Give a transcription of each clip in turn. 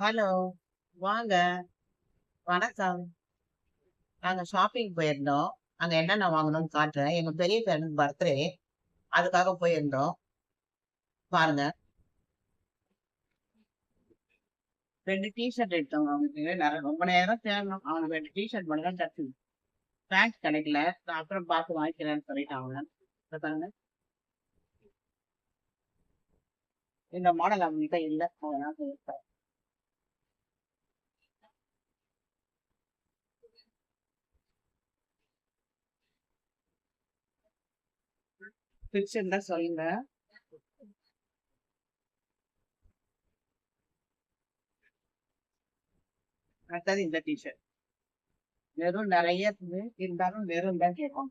Hello. வாங்க. வணக்கம். நாங்கள் ஷாப்பிங் போயிருந்தோம். அங்கே என்னென்ன வாங்கணும்னு காட்டுறேன். எங்கள் பெரிய பையனுக்கு பர்த்டே. அதுக்காக போயிருந்தோம். பாருங்க. 2 டீ ஷர்ட் எடுத்தோங்க அவனுக்கு. ரொம்ப நேரம் தேடணும் அவனுக்கு ரெண்டு டிஷர்ட் மட்டும் தான் கிடைச்சது. பேண்ட் கிடைக்கல. நான் அப்புறம் பார்த்து வாங்கிக்கிறேன்னு சொல்லிட்டான் அவன். பாருங்க. இந்த மாடல் அவன்கிட்ட இல்லை அதனால எடுத்தேன். பிடிச்சிருந்தா சொல்லுங்க. அடுத்தது இந்த டிஷர்ட் வெறும் நிறைய இருந்தாலும் வெறும் தான் கேட்கும்.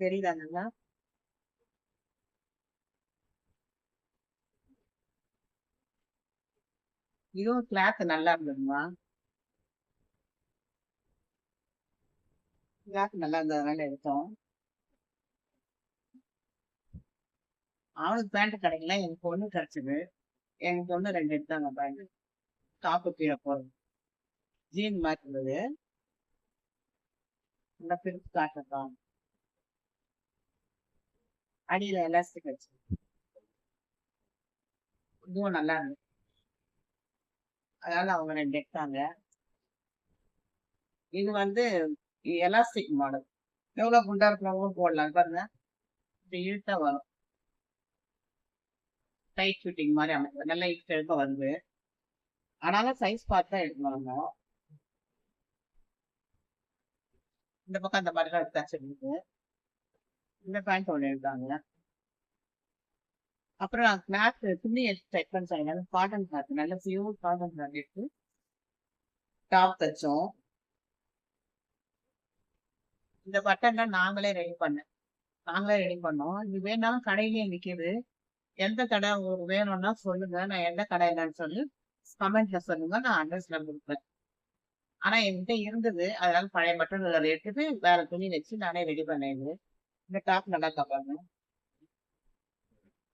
தெரியுதா நல்லா? இதுவும் கிளாத் நல்லா இருந்ததும்மா. கிளாத் நல்லா இருந்ததுனால எடுத்தோம். அவனுக்கு பேண்ட் கிடைக்கல. என் பொண்ணுக்கு கிடைச்சது. என் பொண்ணு 2 எடுத்தாங்க பேண்ட். டாப்பு கீழே போடுறது. ஜீன் மாதிரி இருந்தது. நல்லா பிரிச்சு காட்டுறதான் அடியில எலாஸ்டிக் வச்சு. இதுவும் நல்லா இருந்தது. அதனால அவங்க ரெண்டு எடுத்தாங்க. இது வந்து எலாஸ்டிக் மாடல். எவ்வளோ குண்டா இருக்கிறவங்க போடலாம். பாருங்க. இப்படி இழுத்தா வரும். டைட் ஃபிட்டிங் மாதிரி அமைப்பு. நல்லா இழுக்க வருது. ஆனாலும் சைஸ் பார்த்து தான் எடுக்கணும் நம்ம. இந்த பக்கம் அந்த மாதிரி தான் எடுத்தாச்சு இருக்கு. இந்த பேண்ட் ஒன்று எடுத்தாங்க. அப்புறம் நான் கிளாத் துணி எடுத்து தைக்க சொன்னேன். Cotton cloth. நல்ல பியூர் காட்டன் கிளாத் எடுத்து டாப் தச்சோம். இந்த பட்டன்லாம் நாங்களே ரெடி பண்ணேன். நாங்களே ரெடி பண்ணோம். இது வேணாலும் கடையிலேயே நிற்கிது எந்த கடை உங்களுக்கு வேணும்னா சொல்லுங்க. நான் எந்த கடை என்னன்னு சொல்லி கமெண்ட்ல சொல்லுங்க. நான் அட்ரஸ்ல கொடுப்பேன் ஆனா என்கிட்ட இருந்தது. அதனால பழைய மட்டும் எடுத்துட்டு வேற துணி வச்சு நானே ரெடி பண்ணேன். இந்த டாப் நல்லா தப்பாங்க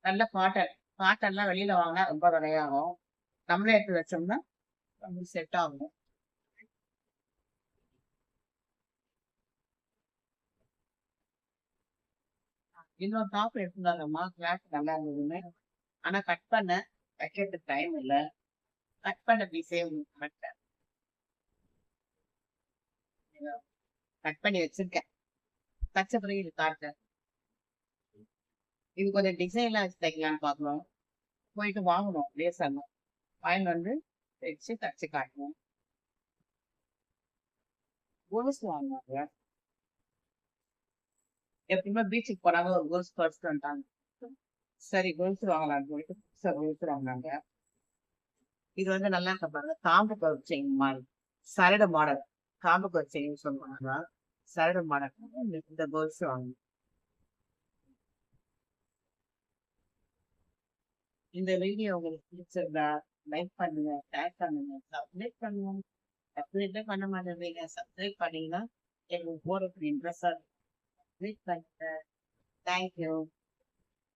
நல்ல காட்டன். காட்டன்லாம் வெளியில வாங்கினா ரொம்ப விலையாகும். நம்மளே எடுத்து வச்சோம்னா நம்மளுக்கு செட் ஆகும். இன்னொரு டாப் எடுத்துட்டு கிளாஸ் நல்லா இருந்ததுன்னு. ஆனா கட் பண்ண தைக்கிறதுக்கு டைம் இல்ல. கட் பண்ண பீஸே மாட்டேன். கட் பண்ணி வச்சிருக்கேன். தச்ச பிறகு இது காட்டுறேன். இது கொஞ்சம் டிசைன்லாம் வச்சு தைக்கலான்னு பார்க்கணும் போயிட்டு வாங்கணும். லேசாக எல்லாம். வந்து வச்சு தச்சு காட்டணும். கொலுசு வாங்கினாங்க எப்பயுமே பீச்சுக்கு போனாங்க ஒரு கொலுசு பறிச்சுட்டு வந்துட்டாங்க. சரி கொலுசு வாங்கலாம்னு சொல்லிட்டு சார் கொலுசு வாங்கினாங்க இது வந்து நல்லா இருக்க பாருங்க. காம்பு கவர் செயின் மாடல். சரடு மாடல். காம்பு கவர் சொல்லுவாங்க. சரடு மாடல். இந்த கொலுசு வாங்கணும். இந்த வீடியோ உங்களுக்கு பிடிச்சிருந்தா லைக் பண்ணுங்க, ஷேர் பண்ணுங்க, சப்ஸ்கிரைப் பண்ணுங்க. சப்ஸ்கிரைப் பண்ண மாட்டேங்க சப்ஸ்கிரைப் பண்ணீங்கன்னா எங்களுக்கு போறதுக்கு இன்ட்ரெஸ்ட்டா இருக்கும். சப்ஸ்கிரைப் பண்ணுங்க. Thank you.